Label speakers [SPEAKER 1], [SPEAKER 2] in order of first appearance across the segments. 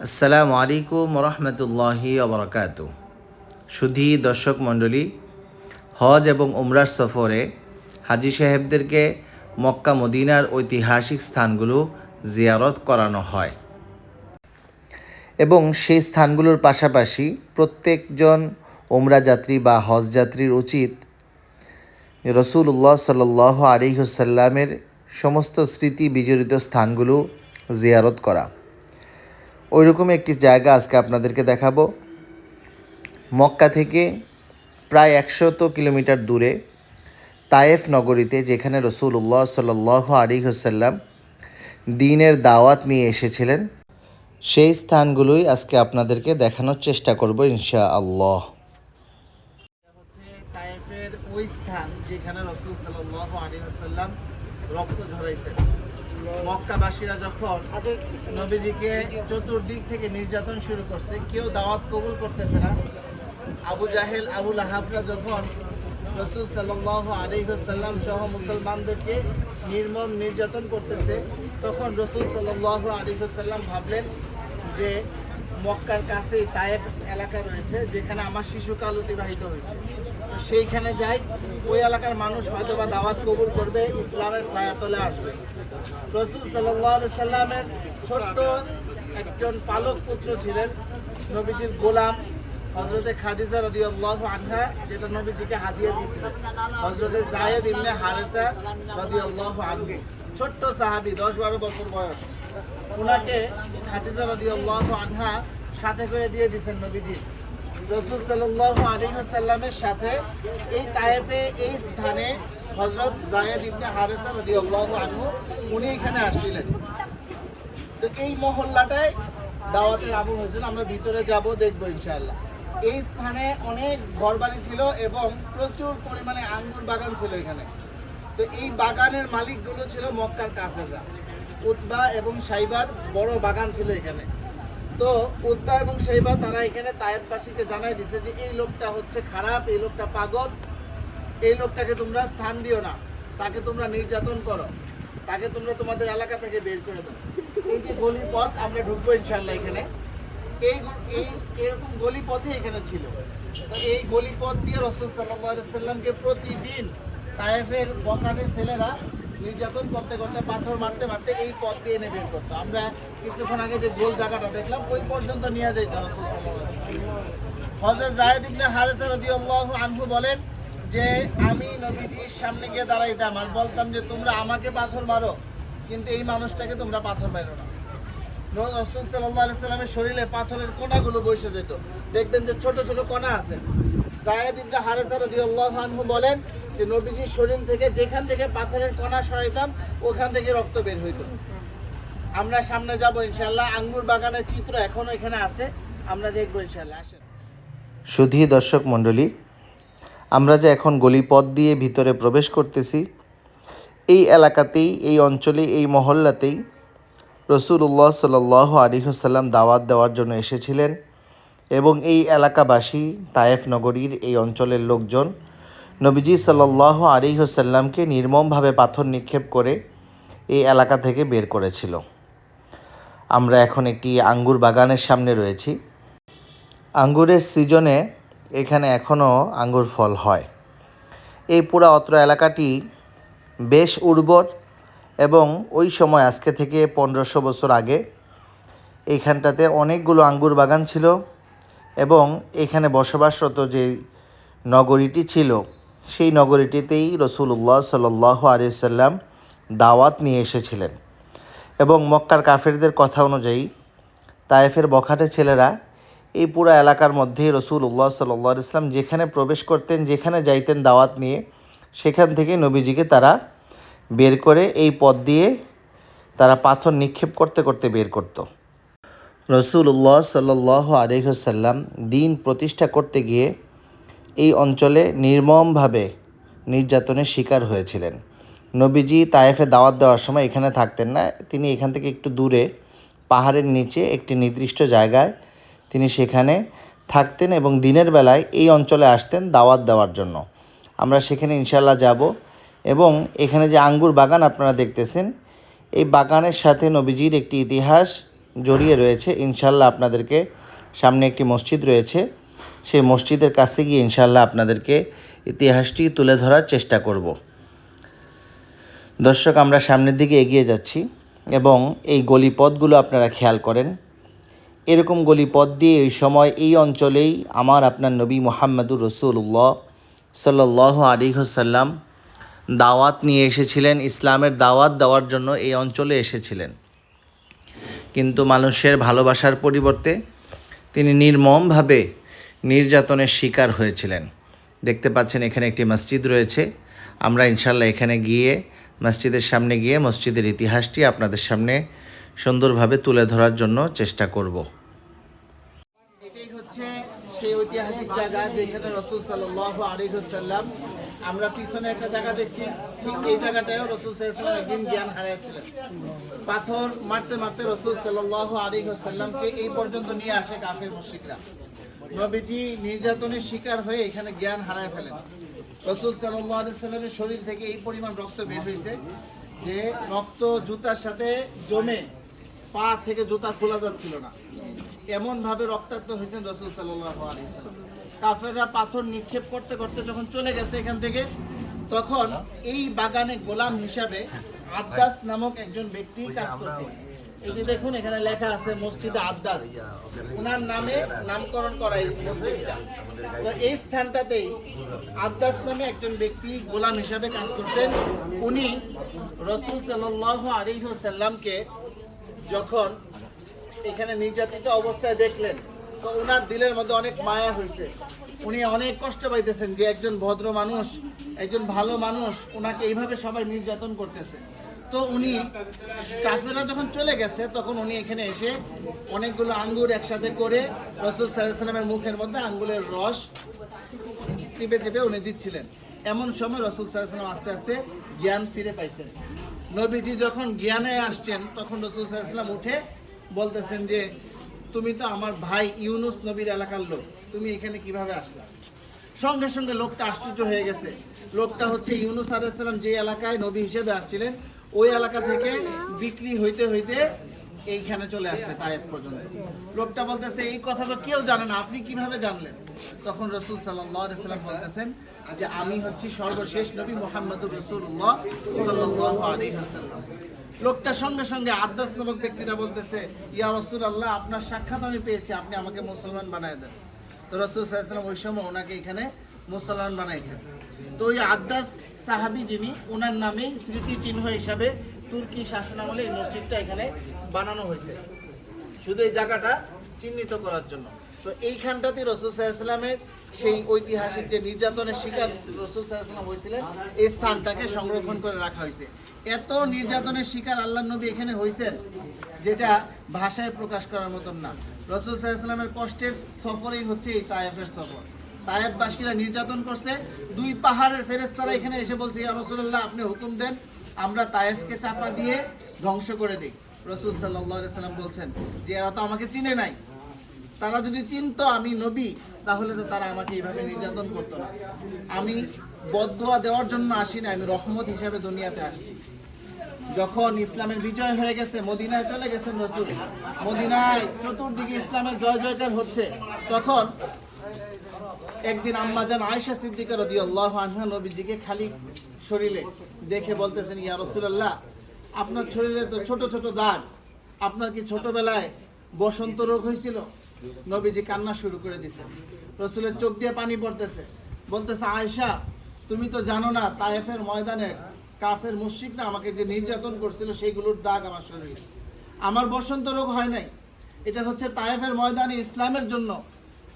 [SPEAKER 1] আসসালামু আলাইকুম রহমতুল্লাহি আবরকাত সুধী দর্শক মণ্ডলী, হজ এবং উমরার সফরে হাজি সাহেবদেরকে মক্কা মদিনার ঐতিহাসিক স্থানগুলো জিয়ারত করানো হয় এবং সেই স্থানগুলোর পাশাপাশি প্রত্যেকজন ওমরা যাত্রী বা হজ যাত্রীর উচিত রসুল্লাহ সাল আলিহসাল্লামের সমস্ত স্মৃতি বিজড়িত স্থানগুলো জিয়ারত করা। ওইরকম একটি জায়গা আজকে আপনাদেরকে দেখাবো। মক্কা থেকে প্রায় একশত কিলোমিটার দূরে তায়েফ নগরীতে যেখানে রসুল্লাহ সাল আলী হোসাল্লাম দিনের দাওয়াত নিয়ে এসেছিলেন, সেই স্থানগুলোই আজকে আপনাদেরকে দেখানোর চেষ্টা করব ইনশা আল্লাহ
[SPEAKER 2] যেখানে রসুল সাল্লাহ আলী রক্ত ঝরাইছেন। মক্কাবাসীরা যখন নবীজিকে চতুর্দিক থেকে নির্যাতন শুরু করছে কেউ দাওয়াত কবুল করতেছে না। আবু জাহেল আবুল আহাবরা যখন রসুল সাল্লাহ আলিহাল্লাম সহ মুসলমানদেরকে নির্মম নির্যাতন করতেছে তখন রসুল সাল্লাহ আলিহাল্লাম ভাবলেন যে মক্কার কাছেই তায়েফ এলাকা রয়েছে, যেখানে আমার শিশুকাল অতিবাহিত হয়েছে। তো সেইখানে যাই, ওই এলাকার মানুষ হয়তো বা দাওয়াত কবুল করবে, ইসলামের ছায়াতলে আসবে। রসুল সাল্লাহ সাল্লামের ছোট্ট একজন পালক পুত্র ছিলেন, নবীজির গোলাম হজরতে খাদিজা রদি আল্লাহ আনহা, যেটা নবীজিকে হাদিয়া দিয়েছিলেন। হজরতে জায়েদ ইমনে হারেসা রদি আল্লাহ আনহু। ছোট্ট সাহাবি, দশ বারো বছর বয়স। ওনাকে খাদিজা রদি আল্লাহ আনহা সাথে করে দিয়ে দিয়েছেন নবীজি। রসুল সাল্লাহ আলিহাসাল্লামের সাথে এই তায়েফে, এই স্থানে হজরত জায়েদ ইবনে হারেসা রদি আল্লাহ আনহু উনি এখানে আসছিলেন। তো এই মহল্লাটায় দাওয়াতের আবু হয়েছিল, আমরা ভিতরে যাব, দেখব ইনশাআল্লাহ। এই স্থানে অনেক ঘরবাড়ি ছিল এবং প্রচুর পরিমাণে আঙ্গুর বাগান ছিল এখানে। তো এই বাগানের মালিকগুলো ছিল মক্কার কাফেররা। উতবা এবং সাইবার বড় বাগান ছিল এখানে। তো উদ্দা এবং সেইবা তারা এখানে তায়েববাসীকে জানাই দিছে যে, এই লোকটা হচ্ছে খারাপ, এই লোকটা পাগল, এই লোকটাকে তোমরা স্থান দিও না। তাকে তোমরা নির্যাতন করো। তাকে তোমরা তোমাদের এলাকা থেকে বের করে দাও। এই যে গলি পথ আমরা ঢুকবো ইনশাল্লাহ এখানে। এই এই এরকম গলি পথে এখানে ছিল। তো এই গলি পথ দিয়ে রসুল সাল্লাহ সাল্লামকে প্রতিদিন তায়েফের বকানের ছেলেরা নির্যাতন করতে করতে পাথর মারতে মারতে এই পথ দিয়ে এনে বের করতো। আমরা কিছুক্ষণ আগে যে গোল জায়গাটা দেখলাম, ওই পর্যন্ত নিয়ে যাইতো রসুল হজরত জায়েদ ইবনে হারেসা রাদিয়াল্লাহু আনহু বলেন যে, আমি নবীজির সামনে গিয়ে দাঁড়াইতাম আর বলতাম যে, তোমরা আমাকে পাথর মারো, কিন্তু এই মানুষটাকে তোমরা পাথর মারো না। রসুল সাল্লাহ সাল্লামের শরীরে পাথরের কণাগুলো বসে যেত। দেখবেন যে ছোট ছোট কণা আছে। জায়েদ ইবনে হারেসা রাদিয়াল্লাহু আনহু বলেন যে নবীজির শরীর থেকে যেখান থেকে পাথরের কণা সরাইতাম, ওখান থেকে রক্ত বের হইতো। আমরা সামনে যাব ইনশাল্লাহ আঙ্গুর বাগানের চিত্র এখনও এখানে আছে। আমরা দেখব ইনশাল্লাহ আসেন।
[SPEAKER 1] সুধী দর্শক মণ্ডলী, আমরা যে এখন গলিপথ দিয়ে ভিতরে প্রবেশ করতেছি, এই এলাকাতেই, এই অঞ্চলে, এই মহল্লাতেই রসুল্লাহ সাল আলিহাসাল্লাম দাওয়াত দেওয়ার জন্য এসেছিলেন এবং এই এলাকাবাসী, তায়েফ নগরীর এই অঞ্চলের লোকজন নবীজি সাল্লাহ আলিহাসাল্লামকে নির্মমভাবে পাথর নিক্ষেপ করে এই এলাকা থেকে বের করেছিল। আমরা এখন একটি আঙ্গুর বাগানের সামনে রয়েছি। আঙ্গুরের সিজনে এখানে এখনও আঙ্গুর ফল হয়। এই পুরা অত্র এলাকাটি বেশ উর্বর এবং ওই সময় আজকে থেকে পনেরোশো বছর আগে এইখানটাতে অনেকগুলো আঙ্গুর বাগান ছিল এবং এখানে বসবাসরত যে নগরীটি ছিল সেই নগরীটিতেই রসুল্লাহ সাল আলিয়াল্লাম দাওয়াত নিয়ে এসেছিলেন। এবং মক্কার কাফেরদের কথা অনুযায়ী তায়েফের বখাটে ছেলেরা এই পুরো এলাকার মধ্যে রসুল উল্লাহ সাল্লাহ ইসলাম যেখানে প্রবেশ করতেন, যেখানে যাইতেন দাওয়াত নিয়ে, সেখান থেকে নবীজিকে তারা বের করে এই পথ দিয়ে তারা পাথর নিক্ষেপ করতে করতে বের করত। রসুল্লাহ সাল্লাহ আলহ্লাম দিন প্রতিষ্ঠা করতে গিয়ে এই অঞ্চলে নির্মমভাবে নির্যাতনের শিকার হয়েছিলেন। নবীজি তায়েফে দাওয়াত দেওয়ার সময় এখানে থাকতেন না। তিনি এখান থেকে একটু দূরে, পাহাড়ের নিচে একটি নির্দিষ্ট জায়গায় তিনি সেখানে থাকতেন এবং দিনের বেলায় এই অঞ্চলে আসতেন দাওয়াত দেওয়ার জন্য। আমরা সেখানে ইনশাল্লাহ যাব এবং এখানে যে আঙ্গুর বাগান আপনারা দেখতেছেন, এই বাগানের সাথে নবীজির একটি ইতিহাস জড়িয়ে রয়েছে। ইনশাল্লাহ আপনাদেরকে সামনে একটি মসজিদ রয়েছে। সেই মসজিদের কাছে গিয়ে ইনশাল্লাহ আপনাদেরকে ইতিহাসটি তুলে ধরার চেষ্টা করব। দর্শক, আমরা সামনের দিকে এগিয়ে যাচ্ছি এবং এই গলিপথগুলো আপনারা খেয়াল করেন। এরকম গলিপথ দিয়ে এই সময় এই অঞ্চলেই আমার আপনার নবী মোহাম্মদুর রসুল্লাহ সাল্লাহ আলিহসাল্লাম দাওয়াত নিয়ে এসেছিলেন, ইসলামের দাওয়াত দেওয়ার জন্য এই অঞ্চলে এসেছিলেন। কিন্তু মানুষের ভালোবাসার পরিবর্তে তিনি নির্মমভাবে নির্যাতনের শিকার হয়েছিলেন। দেখতে পাচ্ছেন এখানে একটি মসজিদ রয়েছে। আমরা ইনশাল্লাহ এখানে গিয়ে মসজিদের সামনে গিয়ে মসজিদের ইতিহাসটি আপনাদের সামনে সুন্দরভাবে তুলে ধরার জন্য চেষ্টা করব।
[SPEAKER 2] সেই ঐতিহাসিক জায়গা যেখানে রসুল সাল্লাহ আমরা পিছনে একটা জায়গা দেখছি, ঠিক এই জায়গাটায়ও রসুল সাল্লাম একদিন জ্ঞান হারিয়েছিলেন পাথর মারতে মারতে রসুল সাল্লাহ আলিহাল্লামকে এই পর্যন্ত নিয়ে আসে কাফের মুশিকরা নবীজি নির্যাতনের শিকার হয়ে এখানে জ্ঞান হারায় ফেলেন। রসুল সাল্লামের শরীর থেকে এই পরিমাণ রক্ত বের হয়েছে যে রক্ত জুতার সাথে জমে পা থেকে জুতা খোলা যাচ্ছিল না। এমন ভাবে রক্তাক্ত হয়েছেন রসুল সাল্লাম। কাফেররা পাথর নিক্ষেপ করতে করতে যখন চলে গেছে এখান থেকে, তখন এই বাগানে গোলাম হিসাবে আদ্দাস নামক একজন ব্যক্তি কাজ করতেন। এই যে দেখুন, এখানে লেখা আছে মসজিদে আদ্দাস। ওনার নামে নামকরণ করা এই মসজিদটা। তো এই স্থানটাতেই আদ্দাস নামে একজন ব্যক্তি গোলাম হিসাবে কাজ করতেন। উনি রসুল সাল্লাল্লাহু আলাইহি সাল্লামকে যখন এখানে নির্যাতিত অবস্থায় দেখলেন, তো ওনার দিলের মধ্যে অনেক মায়া হয়েছে। উনি অনেক কষ্ট পাইতেছেন যে একজন ভদ্র মানুষ, একজন ভালো মানুষ ওনাকে এইভাবে সবাই নির্যাতন করতেছে। তো উনি কাফেরা যখন চলে গেছে, তখন উনি এখানে এসে অনেকগুলো আঙ্গুর একসাথে করে রসুল সাল্লামের মুখের মধ্যে আঙ্গুলের রস চেপে চেপে উনি দিচ্ছিলেন। এমন সময় রসুল সাল্লাম আস্তে আস্তে জ্ঞান ফিরে পাইছেন। নবীজি যখন জ্ঞানে আসছেন, তখন রসুল সাল্লাম উঠে বলতেছেন যে, তুমি তো আমার ভাই ইউনুস নবীর এলাকার লোক, তুমি এখানে কীভাবে আসলা? সঙ্গে সঙ্গে লোকটা আশ্চর্য হয়ে গেছে। লোকটা হচ্ছে ইউনুস আলাইসাল্লাম যে এলাকায় নবী হিসেবে আসছিলেন ওই এলাকা থেকে বিক্রি হইতে হইতে এইখানে চলে আসছে তায়েব পর্যন্ত। লোকটা বলতেছে, এই কথা তো কেউ জানে না, আপনি কীভাবে জানলেন? তখন রসুল সাল্লাম বলতেছেন যে, আমি হচ্ছি সর্বশেষ নবী মোহাম্মদুর রসুল্লাহ সাল্লাহ লোকটার সঙ্গে সঙ্গে আদাস নামক ব্যক্তিরা বলতেছে, ইয়া রসুল আল্লাহ আপনার সাক্ষাৎ আমি পেয়েছি, আপনি আমাকে মুসলমান বানায় দেন। তো রসুল সাল্লাম ওই সময় ওনাকে এখানে মুসলমান বানাইছেন। তো ওই আদাস সাহাবি যিনি, ওনার নামেই স্মৃতি চিহ্ন হিসাবে তুর্কি শাসনামলে এই মসজিদটা এখানে বানানো হয়েছে। শুধু এই জায়গাটা চিহ্নিত করার জন্য। তো এইখানটাতে রসুল সাল্লামের সেই ঐতিহাসিক যে নির্যাতনের শিকার রসুল সাল্লাম হয়েছিলেন, এই স্থানটাকে সংরক্ষণ করে রাখা হয়েছে। এত নির্যাতনের শিকার আল্লাহ নবী এখানে হয়েছেন, যেটা ভাষায় প্রকাশ করার মতন না। রসুল সাল্লামের কষ্টের সফরই হচ্ছে এই তায়েফের সফর। তায়েফবাসীরা নির্যাতন করছে। দুই পাহাড়ের ফেরেস্তারা এখানে এসে বলছে, ইয়া রসুল্লাহ আপনি হুকুম দেন, আমরা তায়েফকে চাপা দিয়ে ধ্বংস করে দিই। রসুল সাল্লাহ সাল্লাম বলছেন, যে এরা তো আমাকে চিনে নাই। তারা যদি চিনতো আমি নবী, তাহলে তো তারা আমাকে এইভাবে নির্যাতন করতো না। আমি বদুয়া দেওয়ার জন্য আসি না আমি রহমত হিসেবে দুনিয়াতে আসছি। যখন ইসলামের বিজয় হয়ে গেছে, মদিনায় চলে গেছেন রসুল। মদিনায় চতুর্দিকে ইসলামের জয় জয়কার হচ্ছে। তখন একদিন আম্মা আম্মাজান আয়েশা সিদ্দিকা রাদিয়াল্লাহু আনহা নবীজিকে খালি শরীরে দেখে বলতেছেন, ইয়া রাসূলুল্লাহ, আপনার শরীরে তো ছোট ছোট দাগ, আপনার কি ছোটবেলায় বসন্ত রোগ হয়েছিল? নবীজি কান্না শুরু করে দিছে। রসুলের চোখ দিয়ে পানি পড়তেছে। বলতেছে, আয়েশা, তুমি তো জানো না, তায়েফের ময়দানের কাফের মুশরিকরা আমাকে যে নির্যাতন করছিল সেইগুলোর দাগ আমার শরীরে। আমার বসন্ত রোগ হয় নাই। এটা হচ্ছে তায়েফের ময়দানে ইসলামের জন্য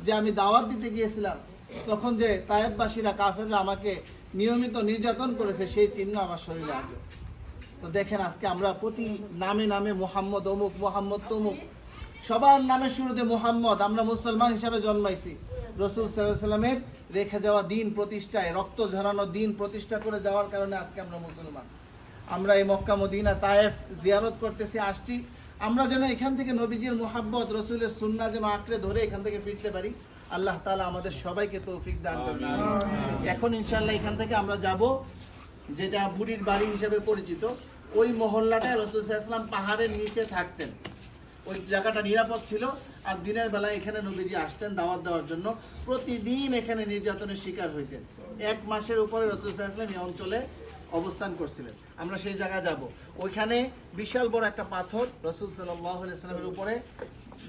[SPEAKER 2] যে আমি দাওয়াত দিতে গিয়েছিলাম, তখন যে তায়েববাসীরা, কাফেররা আমাকে নিয়মিত নির্যাতন করেছে, সেই চিহ্ন আমার শরীরে আছে। তো দেখেন আজকে আমরা প্রতি নামে নামে মোহাম্মদ, অমুক মোহাম্মদ, তমুক, সবার নামের শুরুতে মোহাম্মদ, আমরা মুসলমান হিসাবে জন্মাইছি। রসুল সাল্লামের রেখে যাওয়া দিন প্রতিষ্ঠায়, রক্ত ঝরানো দিন প্রতিষ্ঠা করে যাওয়ার কারণে আজকে আমরা মুসলমান। আমরা এই মক্কা, মদিনা, তায়েফ জিয়ারত করতেছি, আসছি। আমরা যেন এখান থেকে নবীজির মোহাব্বত রসুলের সুন্না যেন আঁকড়ে ধরে এখান থেকে ফিরতে পারি আল্লাহ তালা আমাদের সবাইকে তৌফিক দান করবেন এখন ইনশাল্লাহ এখান থেকে আমরা যাব যেটা বুড়ির বাড়ি হিসেবে পরিচিত। ওই মহল্লাটায় রসুল ইসলাম পাহাড়ের নিচে থাকতেন। ওই জায়গাটা নিরাপদ ছিল আর দিনের বেলা এখানে নবীজি আসতেন দাওয়াত দেওয়ার জন্য। প্রতিদিন এখানে নির্যাতনের শিকার হইতেন। এক মাসের উপরে রসুল সাল্লাম এই অঞ্চলে অবস্থান করছিলেন। আমরা সেই জায়গায় যাব। ওইখানে বিশাল বড় একটা পাথর রসুল সাল্লামের উপরে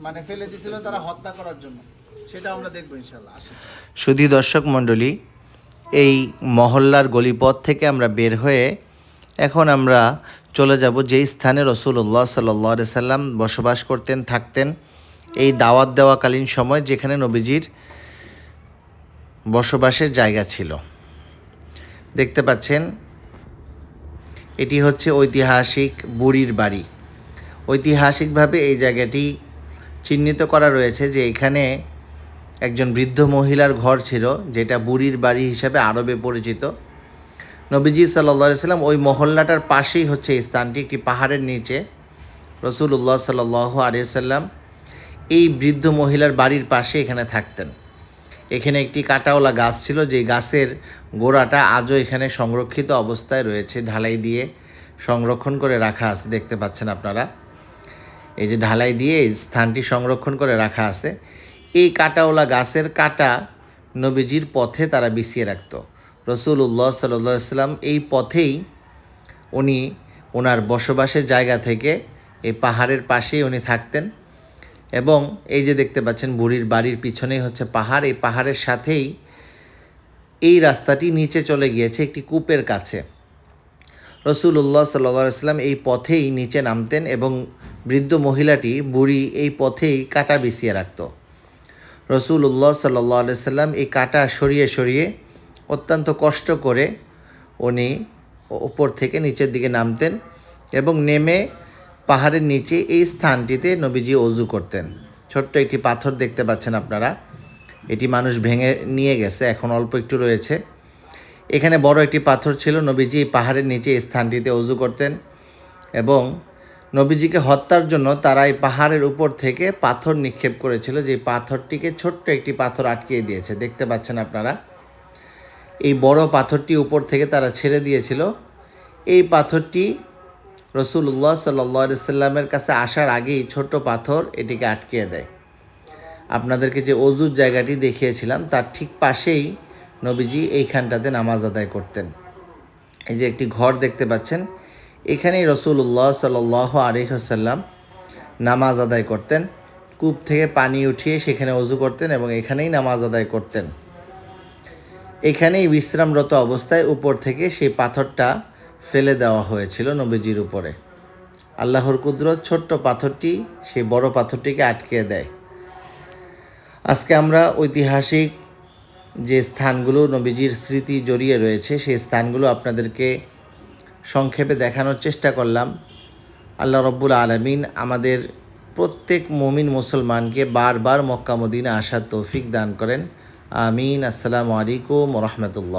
[SPEAKER 2] মানে ফেলে দিয়েছিল তারা হত্যা করার জন্য। সেটা আমরা দেখব ইনশাল্লাহ
[SPEAKER 1] সুধী দর্শক মণ্ডলী, এই মহল্লার গলিপথ থেকে আমরা বের হয়ে এখন আমরা চলে যাব যেই স্থানে রসুল্লাহ সাল্লাহ সাল্লাম বসবাস করতেন, থাকতেন। এই দাওয়াত দেওয়াকালীন সময় যেখানে নবীজির বসবাসের জায়গা ছিল। দেখতে পাচ্ছেন এটি হচ্ছে ঐতিহাসিক বুড়ির বাড়ি। ঐতিহাসিকভাবে এই জায়গাটি চিহ্নিত করা রয়েছে যে এখানে একজন বৃদ্ধ মহিলার ঘর ছিল, যেটা বুড়ির বাড়ি হিসাবে আরবে পরিচিত। নবীজি সাল্লা সাল্লাম ওই মহল্লাটার পাশেই হচ্ছে এই স্থানটি, একটি পাহাড়ের নিচে। রসুল্লাহ সাল্লাহ আলিয়াল্লাম এই বৃদ্ধ মহিলার বাড়ির পাশে এখানে থাকতেন। এখানে একটি কাটাওয়ালা গাছ ছিল যে গাছের গোড়াটা আজও এখানে সংরক্ষিত অবস্থায় রয়েছে। ঢালাই দিয়ে সংরক্ষণ করে রাখা আছে, দেখতে পাচ্ছেন আপনারা। এই যে ঢালাই দিয়ে স্থানটি সংরক্ষণ করে রাখা আছে। এই কাটাওয়ালা গাছের কাটা নবীজির পথে তারা বিছিয়ে রাখত। রসুল রসুল্লাহ সাল্লাম এই পথেই উনি ওনার বসবাসের জায়গা থেকে এই পাহাড়ের পাশেই উনি থাকতেন। এবং এই যে দেখতে পাচ্ছেন বুড়ির বাড়ির পিছনেই হচ্ছে পাহাড়, এই পাহাড়ের সাথেই এই রাস্তাটি নিচে চলে গিয়েছে একটি কূপের কাছে। রসুল্লাহ সাল্লাম এই পথেই নিচে নামতেন এবং বৃদ্ধ মহিলাটি বুড়ি এই পথেই কাটা বিছিয়ে রাখত। রসুল্লাহ সাল্লাহ সাল্লাম এই কাটা সরিয়ে সরিয়ে অত্যন্ত কষ্ট করে উনি ওপর থেকে নিচের দিকে নামতেন এবং নেমে পাহাড়ের নিচে এই স্থানটিতে নবীজি অজু করতেন। ছোট্ট একটি পাথর দেখতে পাচ্ছেন আপনারা। এটি মানুষ ভেঙে নিয়ে গেছে, এখন অল্প একটু রয়েছে। এখানে বড় একটি পাথর ছিল, নবীজি পাহাড়ের নিচে এই স্থানটিতে অজু করতেন এবং নবীজিকে হত্যার জন্য তারা এই পাহাড়ের উপর থেকে পাথর নিক্ষেপ করেছিল, যে পাথরটিকে ছোট্ট একটি পাথর আটকিয়ে দিয়েছে। দেখতে পাচ্ছেন আপনারা, এই বড় পাথরটি উপর থেকে তারা ছেড়ে দিয়েছিল। এই পাথরটি রসুল্লাহ সাল্লা সাল্লামের কাছে আসার আগেই ছোট্ট পাথর এটিকে আটকিয়ে দেয়। আপনাদেরকে যে অজুর জায়গাটি দেখিয়েছিলাম, তার ঠিক পাশেই নবীজি এইখানটাতে নামাজ আদায় করতেন। এই যে একটি ঘর দেখতে পাচ্ছেন, এখানেই রসুল্লাহ সাল আলিহাসাল্লাম নামাজ আদায় করতেন। কূপ থেকে পানি উঠিয়ে সেখানে অজু করতেন এবং এখানেই নামাজ আদায় করতেন। এখানেই বিশ্রামরত অবস্থায় উপর থেকে সেই পাথরটা ফেলে দেওয়া হয়েছিল নবীজির উপরে। আল্লাহর কুদরত ছোট্ট পাথরটি সেই বড় পাথরটিকে আটকে দেয়। আজকে আমরা ঐতিহাসিক যে স্থানগুলো নবীজির স্মৃতি জড়িয়ে রয়েছে, সেই স্থানগুলো আপনাদেরকে সংক্ষেপে দেখানোর চেষ্টা করলাম। আল্লাহ রব্বুল আলমিন আমাদের প্রত্যেক মমিন মুসলমানকে বারবার মক্কা আসার তৌফিক দান করেন। আমিন। আসসালামু আলাইকুম রহমতুল্লাহ।